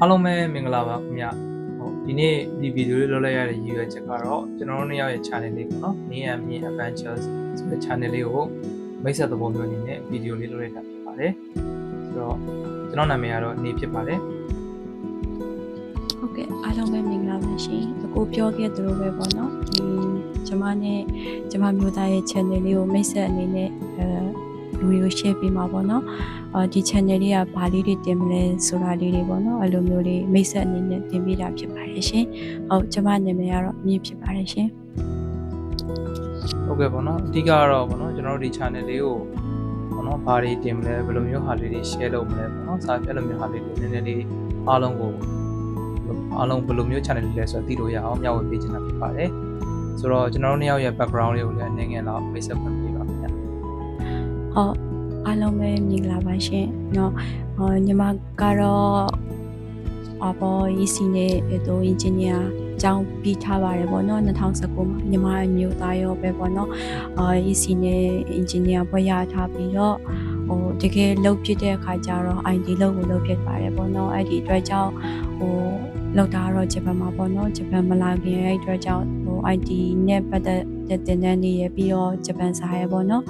အားလုံးပဲမင်္ဂလာပါခင်ဗျဟုတ်ဒီနေ့ဒီဗီဒီယိုလေးလုပ်လိုက်ရတဲ့ရည်ရွယ်ချက်ကတော့ကျွန်တော်တို့နှစ်ယောက်ရဲ့ channel လေးပေါ့နော် Me and Me Adventures ဆိုတဲ့ channel လေးကိုမိတ်ဆက်သဘောမျိုးအနေနဲ့ဗီဒီယိုလေးလုပ်လိုက်တာဖြစ်ပါတယ်ဆိုတော့ကျွန်တော်နာမည်ကတော့နေဖြစ်ပါတယ်ဟုတ်ကဲ့အားလုံးပဲမင်္ဂလာပါရှင်အခုပြောခဲ့သလိုပဲပေါ့နော်ဒီကျမနဲ့ကျမမျိုးသားရဲ့ channel လေးကိုမိတ်ဆက်အနေနဲ့အဲ လူတွေကို share ပေးမှာပေါ့နော်အော်ဒီ channel လေးကဘာလေးတွေတင်မလဲဆိုတာလေးတွေပေါ့နော်အဲ့လိုမျိုးလေးမိတ်ဆက်အနေနဲ့တင်ပေးတာဖြစ်ပါတယ်ရှင်ဟုတ်ကျမနာမည်ကတော့မြင့်ဖြစ်ပါတယ်ရှင်ဟုတ်ကဲ့ပေါ့နော်အဓိကကတော့ပေါ့နော်ကျွန်တော်တို့ဒီ channel လေးကိုပေါ့နော်ဘာတွေတင်မလဲဘယ်လိုမျိုးဟာလေးတွေ share လုပ်မလဲပေါ့နော်စာပြအဲ့လိုမျိုးဟာလေးတွေနည်းနည်းလေးအားလုံးကိုအားလုံးဘယ်လိုမျိုး channel လေးလဲဆိုတော့သိလို့ရအောင်မျှဝေပေးချင်တာဖြစ်ပါတယ်ဆိုတော့ကျွန်တော်တို့နှစ်ယောက်ရဲ့ background လေးကိုလည်းအနေငယ်တော့မိတ်ဆက်ဖွင့်ပေးပါခင်ဗျဟုတ် အားလုံးပဲမင်္ဂလာပါရှင်เนาะဟောညီမကတော့အပေါ် EC နဲ့အဲတော့ engineer ကျောင်းပြီးထားပါတယ်ပေါ့နော်2019မှာညီမအမျိုးသားရောပဲပေါ့နော်အာ EC နဲ့ engineer ဘွဲ့ရထားပြီးတော့ဟိုတကယ်လုပ်ဖြစ်တဲ့အခါကျတော့ ID လုပ်ကိုလုပ်ဖြစ်ပါတယ်ပေါ့နော်အဲ့ဒီအတွက်ကြောင့်ဟိုလောက်တာတော့ဂျပန်မှာပေါ့နော်ဂျပန်မလာခင်အဲ့ဒီအတွက်ကြောင့်ဟို ID နဲ့ပတ်သက်တဲ့တင်တန်းနေရပြီးတော့ဂျပန်စာရပေါ့နော်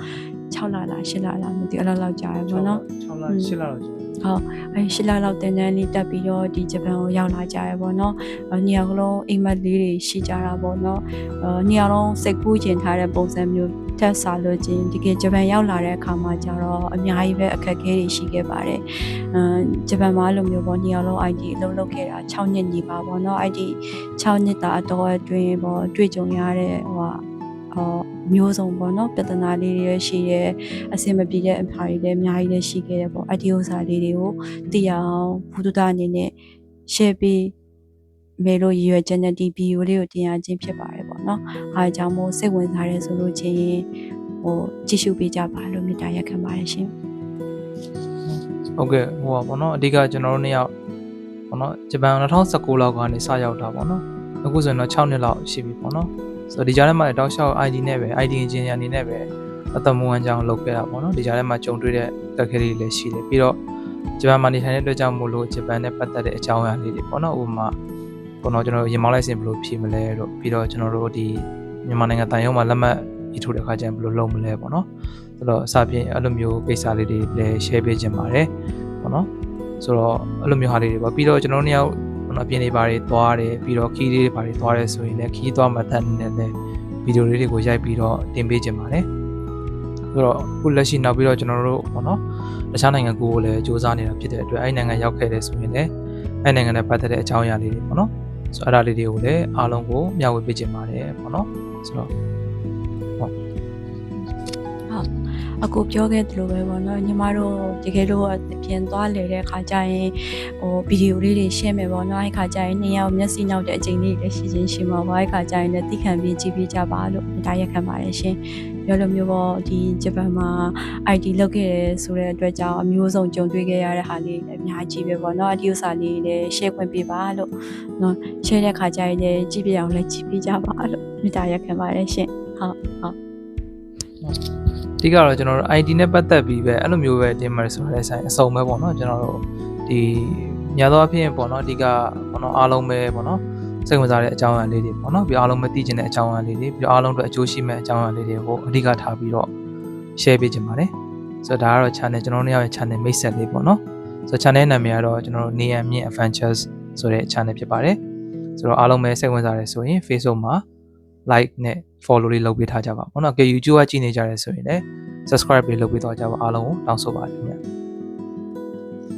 6လလား8လလားမသိအဲ့လောက်လောက်ကြာရပေါ့နော်6လอืม8လလောက်ကြာဟုတ်အဲရှစ်လလောက်တင်တန်းလေးတက်ပြီးတော့ဒီဂျပန်ကိုရောက်လာကြရပေါ့နော်အဲနေရာကလုံးအိမ်မက်လေးတွေရှိကြတာပေါ့နော်အဲနေရာလုံးစိတ်ကူးကျင်ထားတဲ့ပုံစံမျိုးထက်စားလို့ချင်းဒီကဂျပန်ရောက်လာတဲ့အခါမှာကျတော့အများကြီးပဲအခက်အခဲတွေရှိခဲ့ပါတယ်အဲဂျပန်မှာအဲ့လိုမျိုးပေါ့နေရာလုံး ID အလုပ်လုပ်ခဲ့တာ6နှစ်ညီပါပေါ့နော် ID 6နှစ်တာအတော်အတွင်းပေါ့တွေ့ကြုံရတဲ့ဟိုဟာ အော်မျိုးစုံပေါ့နော်ပြဿနာလေးတွေရရှိရဲအဆင်မပြေတဲ့အဖာတွေလည်းအများကြီးလည်းရှိခဲ့တယ်ပေါ့အဒီဥစ္စာလေးတွေကိုသိရအောင်ဘုဒ္ဓတာအနေနဲ့ share ပေးမယ်လို့ရည်ရွယ်ချက်နဲ့ဒီ video လေးကိုတင်ရခြင်းဖြစ်ပါတယ်ပေါ့နော်အားကြောင့်မို့စိတ်ဝင်စားရဲဆိုလို့ချင်းဟိုကြည့်ရှုပေးကြပါလို့မေတ္တာရက်ခံပါတယ်ရှင်ဟုတ်ကဲ့ဟိုပါပေါ့နော်အဓိကကျွန်တော်တို့နှစ်ယောက်ပေါ့နော်ဂျပန်2019လောက်ကနေစရောက်တာပေါ့နော်အခုဆိုရင်တော့6နှစ်လောက်ရှိပြီပေါ့နော် ဆိုတော့ဒီကြားထဲမှာတောက်လျှောက် ID နဲ့ပဲ ID engineer အနေနဲ့ပဲအသက်မွေးဝမ်းကြောင်းလုပ်ခဲ့တာပေါ့နော်ဒီကြားထဲမှာကြုံတွေ့တဲ့တက်ခဲလေးတွေလည်းရှိတယ်ပြီးတော့ဂျပန်မှာနေထိုင်တဲ့အတွက်ကြောင့်မို့လို့ဂျပန်နဲ့ပတ်သက်တဲ့အကြောင်းအရာလေးတွေပေါ့နော်ဥပမာပေါ့နော်ကျွန်တော်ရင်မောင်းလိုက်စဉ်ဘယ်လိုဖြေမလဲတော့ပြီးတော့ကျွန်တော်တို့ဒီမြန်မာနိုင်ငံတန်ရုံးမှာလက်မှတ်ရေးထိုးတဲ့အခါကျရင်ဘယ်လိုလုပ်မလဲပေါ့နော်ဆိုတော့အစပြင်အဲ့လိုမျိုးကိစ္စလေးတွေလည်း share ပေးခြင်းပါတယ်ပေါ့နော်ဆိုတော့အဲ့လိုမျိုးဟာလေးတွေပေါ့ပြီးတော့ကျွန်တော်တို့နှစ်ယောက် ပေါ့နော်အပြင်တွေဘာတွေသွားတယ်ပြီးတော့ခီးလေးတွေဘာတွေသွားတယ်ဆိုရင်လည်းခီးသွားမှတတ်နေတယ်ဗီဒီယိုလေးတွေကိုရိုက်ပြီးတော့တင်ပေးခြင်းပါတယ်ဆိုတော့အခုလက်ရှိနောက်ပြီးတော့ကျွန်တော်တို့ပေါ့နော်တခြားနိုင်ငံကိုလည်းစူးစမ်းနေတာဖြစ်တဲ့အတွက်အဲ့ဒီနိုင်ငံရောက်ခဲ့တယ်ဆိုရင်လည်းအဲ့ဒီနိုင်ငံနဲ့ပတ်သက်တဲ့အကြောင်းအရာလေးတွေပေါ့နော်ဆိုတော့အဲ့ဒါလေးတွေကိုလည်းအားလုံးကိုမျှဝေပေးခြင်းပါတယ်ပေါ့နော်ဆိုတော့ အခုပြောခဲ့သလိုပဲပေါ့နော်ညီမတို့တကယ်လို့အပြင်သွားလေတဲ့ခါကျရင်ဟိုဗီဒီယိုလေးတွေရှင်းမယ်ပေါ့နော်အဲ့ခါကျရင်နှစ်ယောက်မျက်စိနောက်တဲ့အချိန်လေးတွေလည်းရှိချင်းရှိမှာပါအဲ့ခါကျရင်လည်းသိခံပြီးကြည့်ပြီးကြပါလို့ဒါရက်ခံပါတယ်ရှင်ပြောလိုမျိုးပေါ့ဒီဂျပန်မှာ ID လောက်ခဲ့တယ်ဆိုတဲ့အတွက်ကြောင့်အမျိုးစုံကြုံတွေ့ခဲ့ရတဲ့ဟာလေးလည်းအများကြီးပဲပေါ့နော်အဒီဥစ္စာလေးလည်း share ခွင့်ပေးပါလို့နော် share တဲ့ခါကျရင်လည်းကြည့်ပြအောင်လည်းကြည့်ပြီးကြပါလို့မေတ္တာရက်ခံပါတယ်ရှင်ဟုတ်ဟုတ်အ ဓိကတော့ကျွန်တော်တို့ ID နဲ့ပတ်သက်ပြီးပဲအဲ့လိုမျိုးပဲတင်မယ်ဆိုတဲ့ဆိုင်အစုံပဲပေါ့နော်ကျွန်တော်တို့ဒီများသောအားဖြင့်ပေါ့နော်အဓိကပေါ့နော်အားလုံးပဲပေါ့နော်စိတ်ဝင်စားတဲ့အကြောင်းအရာလေးတွေပေါ့နော်ပြီးအားလုံးပဲသိချင်တဲ့အကြောင်းအရာလေးတွေပြီးအားလုံးအတွက်အကျိုးရှိမဲ့အကြောင်းအရာလေးတွေကိုအဓိကထားပြီးတော့ share ပေးချင်ပါတယ်ဆိုတော့ဒါကတော့ channel ကျွန်တော်တို့ရဲ့ channel မိတ်ဆက်လေးပေါ့နော်ဆိုတော့ channel နာမည်ကတော့ကျွန်တော်တို့ Neon Min Adventures ဆိုတဲ့ channel ဖြစ်ပါတယ်ဆိုတော့အားလုံးပဲစိတ်ဝင်စားတယ်ဆိုရင် Facebook မှာ like နဲ့ follow လေးလုပ်ပေးထားကြပါဘောနော်။ YouTube ကကြည့်နေကြတယ်ဆိုရင်လည်း subscribe လေးလုပ်ပေးတော့ကြပါအားလုံးကိုတောင်းဆိုပါတယ်ခင်ဗျာ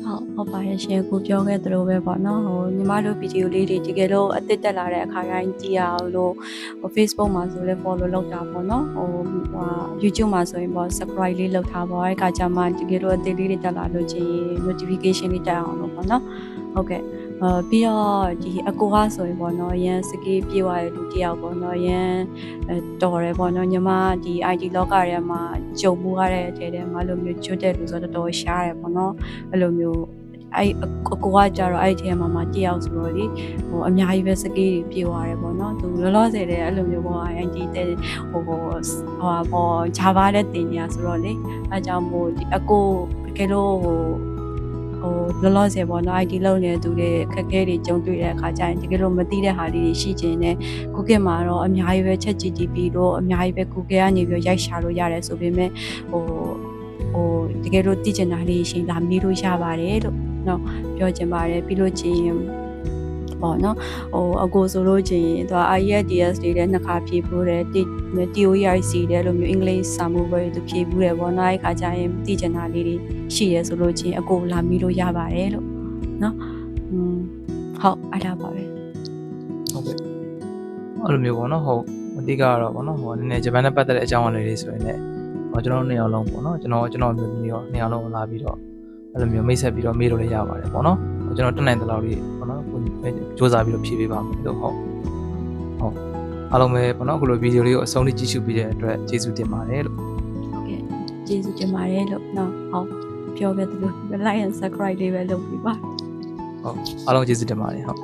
ဟုတ်ဟုတ်ပါရဲ့ရှင်ကိုပြောခဲ့သလိုပဲပေါ့နော်ဟိုညီမတို့ဗီဒီယိုလေးတွေတကယ်လို့အသစ်တက်လာတဲ့အခါတိုင်းကြည့်ရအောင်လို့ဟို Facebook မှာဆိုလဲ follow လုပ်တာပေါ့နော်ဟိုဟာ YouTube မှာဆိုရင်ပေါ့ subscribe လေးလုပ်ထားပါအဲ့ခါကျမှတကယ်လို့အသစ်လေးတွေတက်လာလို့ချင်း notification လေးတက်အောင်လို့ပေါ့နော်ဟုတ်ကဲ့ အာပြီးတော့ဒီအကိုကဆိုရင်ပေါ့နော်ရန်စကေးပြေးသွားတဲ့လူတစ်ယောက်ပေါ့နော်ရန်အဲတော်တယ်ပေါ့နော်ညီမဒီ ID လောကထဲမှာကြုံမှုရတဲ့အထဲထဲမှာအဲ့လိုမျိုးကျွတ်တဲ့လူဆိုတော့တော်တော်ရှားတယ်ပေါ့နော်အဲ့လိုမျိုးအဲ့အကိုကကြတော့အဲ့ဒီထဲမှာမှတယောက်ဆိုတော့လေဟိုအများကြီးပဲစကေးတွေပြေးသွားတယ်ပေါ့နော်သူလောလောဆယ်တည်းအဲ့လိုမျိုးပေါ့ ID တဲ့ဟိုဟိုဟာပေါ့ Java နဲ့တင်နေရဆိုတော့လေအဲကြောင့်မို့ဒီအကိုတကယ်လို့ဟို ဟိုလောလောဆယ်ပေါ့နော် IT လုပ်နေတဲ့သူတွေခက်ခဲတွေကြုံတွေ့တဲ့အခါကျရင်တကယ်လို့မသိတဲ့ဟာလေးတွေရှိခြင်းနဲ့ Google မှာတော့အများကြီးပဲ ChatGPT တို့အများကြီးပဲ Google ကနေပြီးရိုက်ရှာလို့ရတယ်ဆိုပေမဲ့ဟိုဟိုတကယ်လို့သိချင်တာလေးရှင်လာမေးလို့ရပါတယ်လို့နော်ပြောချင်ပါတယ်ပြီးလို့ချင်း ပေါ့နော်ဟိုအကိုဆိုလို့ချင်းသူက IELTS တွေလည်းနှစ်ခါဖြေဖို့တယ် TOEIC တဲ့လိုမျိုးအင်္ဂလိပ်စာမှုပဲသူဖြေဘူးတယ်ပေါ့နော်အဲ့ခါကျရင်သိချင်တာလေးတွေရှိရဲဆိုလို့ချင်းအကိုလာမီလို့ရပါတယ်လို့နော်อืมဟုတ်အဲ့ဒါပါပဲဟုတ်ကဲ့အဲ့လိုမျိုးပေါ့နော်ဟုတ်အဓိကကတော့ပေါ့နော်ဟိုနည်းနည်းဂျပန်နဲ့ပတ်သက်တဲ့အကြောင်းအရာတွေဆိုရင်လည်းဟိုကျွန်တော်တို့နှစ်ယောက်လုံးပေါ့နော်ကျွန်တော်ကျွန်တော်မျိုးသမီးရောနှစ်ယောက်လုံးလာပြီးတော့အဲ့လိုမျိုးမိတ်ဆက်ပြီးတော့မေးလို့လည်းရပါတယ်ပေါ့နော်ဟို ကျွန်တော်တက်နိုင်တဲ့လောက်လေးပေါ့နော်ကိုစ조사ပြီးတော့ဖြည့်ပေးပါမယ်လို့ဟုတ်ဟုတ်အားလုံးပဲပေါ့နော်အခုလိုဗီဒီယိုလေးကိုအဆုံးထိကြည့်ရှုပြီးတဲ့အတွက်ကျေးဇူးတင်ပါတယ်လို့ဟုတ်ကဲ့ကျေးဇူးတင်ပါတယ်လို့နော်ဟုတ်ပြောခဲ့သလို like and subscribe လေးပဲလုပ်ပြီးပါဟုတ်အားလုံးကျေးဇူးတင်ပါတယ်ဟုတ်